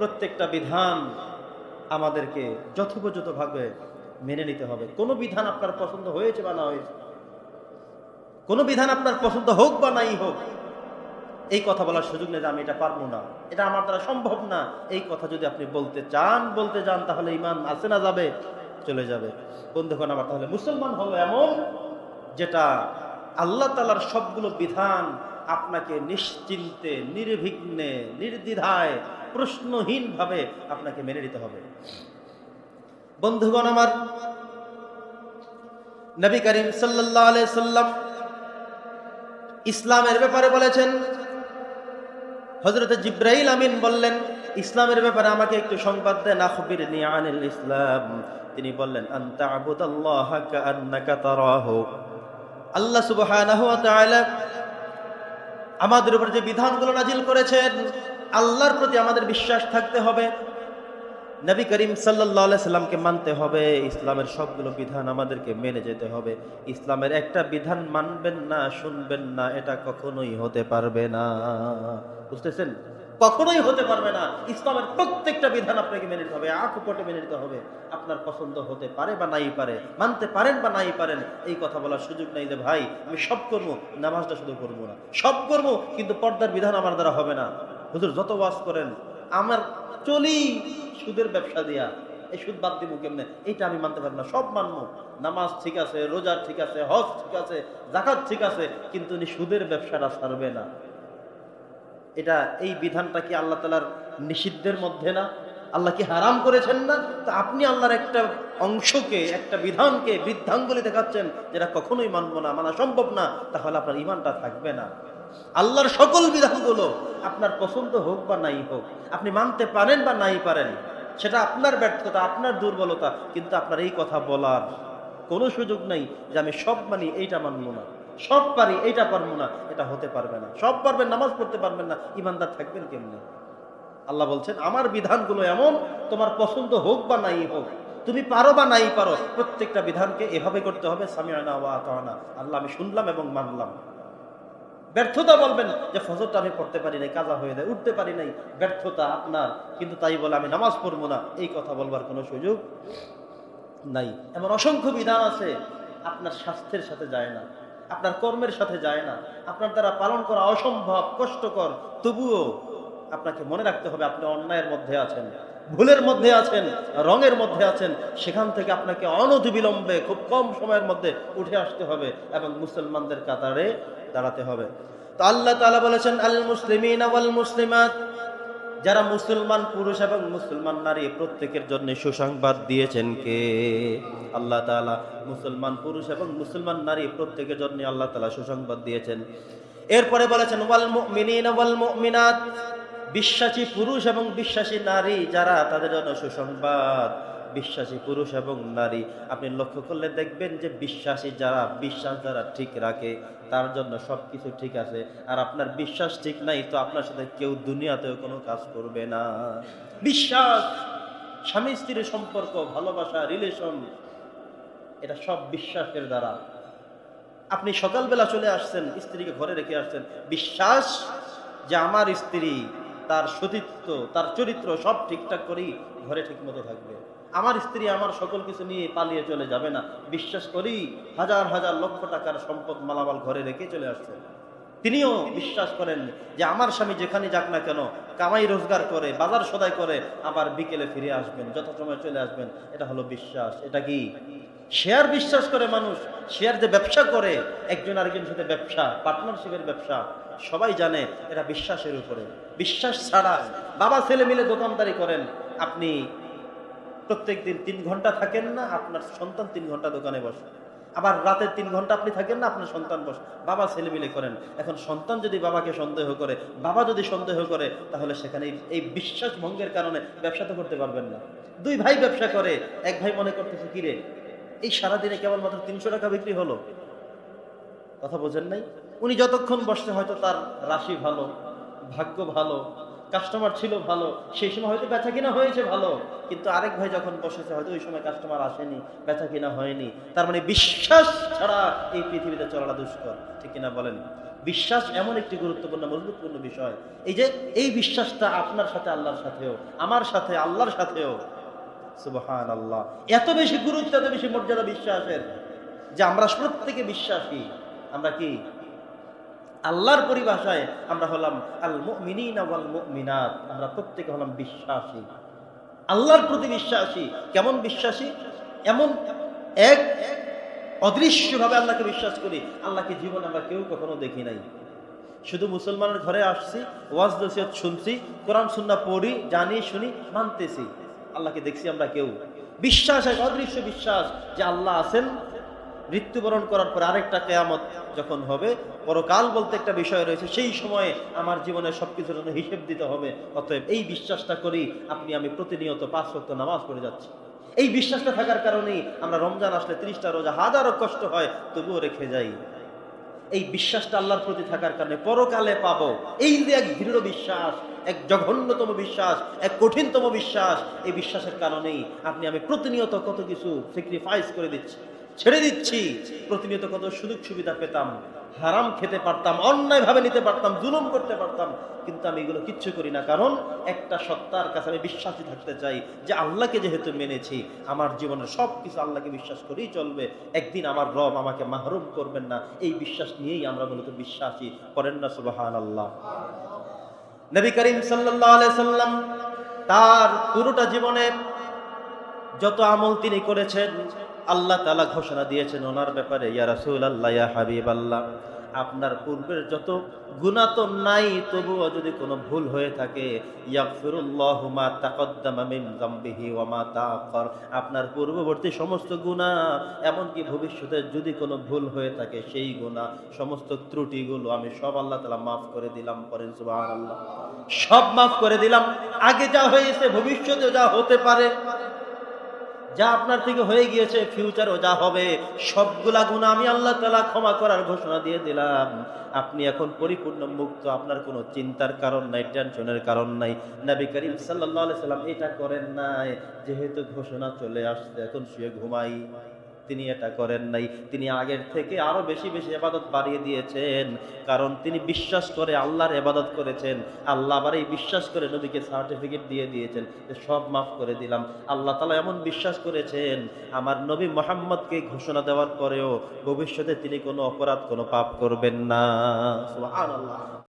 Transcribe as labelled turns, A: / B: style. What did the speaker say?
A: প্রত্যেকটা বিধান আমাদেরকে যথোপযুতভাবে মেনে নিতে হবে। কোনো বিধান আপনার পছন্দ হয়েছে বা না হয়েছে? কোনো বিধান আপনার পছন্দ হোক বা নাই হোক, এই কথা বলার সুযোগ নেই যে আমি এটা পারব না। এটা আমার দ্বারা সম্ভব না। এই কথা যদি আপনি বলতে চান বলতে চান তাহলে ইমান আছে না যাবে, চলে যাবে। বন্ধুগণ আমার, তাহলে মুসলমান হলো এমন যেটা আল্লাহ তালার সবগুলো বিধান আপনাকে নিশ্চিন্তে, নির্বিঘ্নে, নির্দ্বিধায় প্রশ্নহীনভাবে আপনাকে মেনে নিতে হবে। বন্ধুগণ আমার, নবী করিম সাল্লাহ সাল্লাম ইসলামের ব্যাপারে বলেছেন হজরত জিব্রাইল আমিন বললেন, ইসলামের ব্যাপারে আমাকে একটু সংবাদ দেন আখবির আনিল ইসলাম। তিনি বললেন আল্লাহ ওয়া তাআলা আমাদের উপর যে বিধানগুলো নাজিল করেছেন আল্লাহর প্রতি আমাদের বিশ্বাস থাকতে হবে। নবী করিম আলাই সাল্লামকে মানতে হবে। ইসলামের সবগুলো বিধান আমাদেরকে মেনে যেতে হবে। ইসলামের একটা বিধান মানবেন না, শুনবেন না, এটা কখনোই হতে পারবে না। বুঝতেছেন? কখনোই হতে পারবে না। ইসলামের প্রত্যেকটা বিধান আপনাকে মেনে নিতে হবে। আকপটে মেনে নিতে হবে। আপনার পছন্দ হতে পারে বা নাই পারে, মানতে পারেন বা নাই পারেন, এই কথা বলার সুযোগ নাই যে, ভাই, আমি সব করব, নামাজটা শুধু করব না। সব করব, কিন্তু পর্দার বিধান আমার দ্বারা হবে না। হুজুর, যত ওয়াজ করেন, আমার চলি সুদের ব্যবসা দিয়া, এই সুদ বাদ দিব কেমনে? এইটা আমি মানতে পারব না, সব মানবো নামাজ ঠিক আছে, রোজা ঠিক আছে, হজ ঠিক আছে জাকাত ঠিক আছে, কিন্তু উনি সুদের ব্যবসাটা ছাড়বে না। এটা, এই বিধানটা কি আল্লাহ তালার নিষিদ্ধের মধ্যে না? আল্লাহ কি হারাম করেছেন না? তো আপনি আল্লাহর একটা অংশকে, একটা বিধানকে বৃদ্ধাঙ্গুলি দেখাচ্ছেন, যেটা কখনোই মানবো না, মানা সম্ভব না, তাহলে আপনার ইমানটা থাকবে না। আল্লাহর সকল বিধানগুলো আপনার পছন্দ হোক বা নাই হোক, আপনি মানতে পারেন বা নাই পারেন, সেটা আপনার ব্যর্থতা, আপনার দুর্বলতা, কিন্তু আপনার এই কথা বলার কোনো সুযোগ নাই যে আমি সব মানি এইটা মানবো না, সব পারি এইটা পারব না, এটা হতে পারবে না, সব পারবেন, নামাজ পড়তে পারবেন না, ইমানদার থাকবেন কেমনে? আল্লাহ বলছেন, আমার বিধানগুলো এমন, তোমার পছন্দ হোক বা নাই হোক, তুমি পারো বা নাই পারো, প্রত্যেকটা বিধানকে এভাবে করতে হবে সামিয়ানা ওয়া আল্লাহ আমি শুনলাম এবং মানলাম। ব্যর্থতা বলবেন যে ফজরটা আমি পড়তে পারি নাই, কাজা হয়ে যায়, উঠতে পারি নাই। ব্যর্থতা আপনার, কিন্তু তাই বলে আমি নামাজ পড়ব না। এই কথা বলবার কোনো সুযোগ নাই। এমন অসংখ্য বিধান আছে, আপনার স্বাস্থ্যের সাথে যায় না, আপনার কর্মের সাথে যায় না, আপনার দ্বারা পালন করা অসম্ভব, কষ্টকর। তবুও আপনাকে মনে রাখতে হবে আপনি অন্যায়ের মধ্যে আছেন। ভুলের মধ্যে আছেন, রঙের মধ্যে আছেন, সেখান থেকে আপনাকে অনতিবিলম্বে খুব কম সময়ের মধ্যে উঠে আসতে হবে এবং মুসলমানদের কাতারে দাঁড়াতে হবে। তো আল্লাহ তাআলা বলেছেন, আল মুসলিমিন ওয়াল মুসলিমাত যারা মুসলমান পুরুষ এবং মুসলমান নারী, প্রত্যেকের জন্য সুসংবাদ দিয়েছেন কে? আল্লাহ তাআলা মুসলমান পুরুষ এবং মুসলমান নারী, প্রত্যেকের জন্য আল্লাহ তালা সুসংবাদ দিয়েছেন। এরপরে বলেছেন ওয়াল মুমিনাত বিশ্বাসী পুরুষ এবং বিশ্বাসী নারী যারা, তাদের জন্য সুসংবাদ। বিশ্বাসী পুরুষ এবং নারী, আপনি লক্ষ্য করলে দেখবেন যে বিশ্বাসী যারা, বিশ্বাস যারা ঠিক রাখে, তার জন্য সব কিছু ঠিক আছে। আর আপনার বিশ্বাস ঠিক নাই, তো আপনার সাথে কেউ দুনিয়াতেও কোনো কাজ করবে না। বিশ্বাস, স্বামী স্ত্রীর সম্পর্ক, ভালোবাসা রিলেশন এটা সব বিশ্বাসের দ্বারা। আপনি সকালবেলা চলে আসছেন, স্ত্রীকে ঘরে রেখে আসছেন। বিশ্বাস যে আমার স্ত্রী তার সতীত্ব, তার চরিত্র সব ঠিকঠাক করেই ঘরে ঠিক মতো থাকবে। আমার স্ত্রী আমার সকল কিছু নিয়ে পালিয়ে চলে যাবে না। বিশ্বাস করি হাজার হাজার লক্ষ টাকার সম্পদ মালামাল ঘরে রেখে চলে আসছে। তিনিও বিশ্বাস করেন যে আমার স্বামী যেখানে যাক না কেন, কামাই রোজগার করে, বাজার সদাই করে আবার বিকেলে ফিরে আসবেন, যথাসময় চলে আসবেন। এটা হলো বিশ্বাস। এটা কি? শেয়ার বিশ্বাস করে মানুষ। শেয়ার যে ব্যবসা করে, একজন আরেকজন সাথে ব্যবসা পার্টনারশিপের ব্যবসা, সবাই জানে এটা বিশ্বাসের উপরে। বিশ্বাস ছাড়া বাবা, ছেলে মিলে দোকানদারি করেন, আপনি প্রত্যেক দিন তিন ঘণ্টা থাকেন না, আপনার সন্তান তিন ঘণ্টা দোকানে বসে। আবার রাতের তিন ঘণ্টা আপনি থাকেন না, আপনার সন্তান বসে। বাবা, ছেলে মিলে করেন। এখন সন্তান যদি বাবাকে সন্দেহ করে, বাবা যদি সন্দেহ করে, তাহলে সেখানে এই বিশ্বাস ভঙ্গের কারণে ব্যবসা তো করতে পারবেন না। দুই ভাই ব্যবসা করে, এক ভাই মনে করতেছে, কিরে এই সারাদিনে কেবলমাত্র তিনশো টাকা বিক্রি হলো? কথা বোঝেন নাই? উনি যতক্ষণ বসতে হয়তো তার রাশি ভালো, ভাগ্য ভালো কাস্টমার ছিল ভালো, সেই সময় হয়তো বেচা কিনা হয়েছে ভালো। কিন্তু আরেক ভাই যখন বসেছে, হয়তো ওই সময় কাস্টমার আসেনি, বেচা কিনা হয়নি। তার মানে বিশ্বাস ছাড়া এই পৃথিবীতে চলাটা দুষ্কর। ঠিক কিনা বলেন? বিশ্বাস এমন একটি গুরুত্বপূর্ণ, মজবুতপূর্ণ বিষয়। এই যে, এই বিশ্বাসটা আপনার সাথে আল্লাহর সাথেও, আমার সাথে, আল্লাহর সাথেও আল্লাহ এত বেশি গুরুত্ব, এত বেশি মর্যাদা বিশ্বাসের যে আমরা প্রত্যেকে বিশ্বাসী। আমরা কি? আল্লাহর পরিভাষায় আমরা হলাম আল ওয়াল আমরা প্রত্যেকে হলাম বিশ্বাসী। আল্লাহর প্রতি বিশ্বাসী। কেমন বিশ্বাসী? এমন এক অদৃশ্যভাবে আল্লাহকে বিশ্বাস করি, আল্লাহকে জীবন আমরা কেউ কখনো দেখি নাই। শুধু মুসলমানের ঘরে আসছি, ওয়াজ নসিহত শুনছি, কোরআন সুন্না পড়ি, জানি, শুনি, মানতেছি। আল্লাহকে দেখছি আমরা কেউ। বিশ্বাস এক অদৃশ্য বিশ্বাস যে আল্লাহ আছেন। মৃত্যুবরণ করার পর আরেকটা কেয়ামত যখন হবে, পরকাল বলতে একটা বিষয় রয়েছে, সেই সময়ে আমার জীবনের সবকিছুর জন্য হিসেব দিতে হবে। অতএব এই বিশ্বাসটা করি, আপনি আমি প্রতিনিয়ত পাঁচ রক্ত নামাজ পড়ে যাচ্ছি। এই বিশ্বাসটা থাকার কারণেই আমরা রমজান আসলে ত্রিশটা রোজা হাজারো কষ্ট হয়, তবুও রেখে যাই। এই বিশ্বাসটা আল্লাহর প্রতি থাকার কারণে পরকালে পাবো। এই যে এক দৃঢ় বিশ্বাস, এক জঘন্যতম বিশ্বাস, এক কঠিনতম বিশ্বাস, এই বিশ্বাসের কারণেই আপনি আমি প্রতিনিয়ত কত কিছু স্যাক্রিফাইস করে দিচ্ছি, ছেড়ে দিচ্ছি, প্রতিনিয়ত কত সুযোগ সুবিধা পেতাম। হারাম খেতে পারতাম অন্যায় ভাবে নিতে পারতাম, জুলুম করতে পারতাম, কিন্তু আমি এগুলো কিচ্ছু করি না। কারণ একটা সত্তার কাছে আমি বিশ্বাসী থাকতে চাই যে আল্লাহকে যেহেতু মেনেছি, আমার জীবনের সব কিছু আল্লাহকে বিশ্বাস করেই চলবে। একদিন আমার রব আমাকে মাহরুম করবেন না। এই বিশ্বাস নিয়েই আমরা মূলত বিশ্বাসী। করেন না সুবাহান আল্লাহ নবী করিম সাল্লাম তার পুরোটা জীবনে যত আমল তিনি করেছেন আল্লাহ তালা ঘোষণা দিয়েছেন ওনার ব্যাপারে, ইয়া রাসূল আল্লাহ ইয়া হাবিব আল্লাহ আপনার পূর্বের যত গুণা তো নাই, তবুও যদি কোনো ভুল হয়ে থাকে আপনার পূর্ববর্তী সমস্ত গুনাহ, এমনকি ভবিষ্যতে যদি কোনো ভুল হয়ে থাকে, সেই গুনাহ, সমস্ত ত্রুটিগুলো আমি সব আল্লাহ তালা মাফ করে দিলাম পরেন সুবহানাল্লাহ। সব মাফ করে দিলাম। আগে যা হয়েছে ভবিষ্যতে যা হতে পারে যা আপনার থেকে হয়ে গিয়েছে ফিউচারও যা হবে, সবগুলা গুণ আমি আল্লাহ তালা ক্ষমা করার ঘোষণা দিয়ে দিলাম। আপনি এখন পরিপূর্ণ মুক্ত, আপনার কোনো চিন্তার কারণ নাই, টেনশনের কারণ নাই। নবী করিম সাল্লাহ সাল্লাম এটা করেন নাই, যেহেতু ঘোষণা চলে আসছে, এখন শুয়ে ঘুমাই। তিনি এটা করেন নাই। তিনি আগের থেকে আরও বেশি বেশি এবাদত বাড়িয়ে দিয়েছেন। কারণ তিনি বিশ্বাস করে আল্লাহর এবাদত করেছেন। আল্লাহ আবার এই বিশ্বাস করে নবীকে সার্টিফিকেট দিয়ে দিয়েছেন যে সব মাফ করে দিলাম। আল্লাহ তালা এমন বিশ্বাস করেছেন, আমার নবী মোহাম্মদকে ঘোষণা দেওয়ার পরেও ভবিষ্যতে তিনি কোনো অপরাধ, কোনো পাপ করবেন না।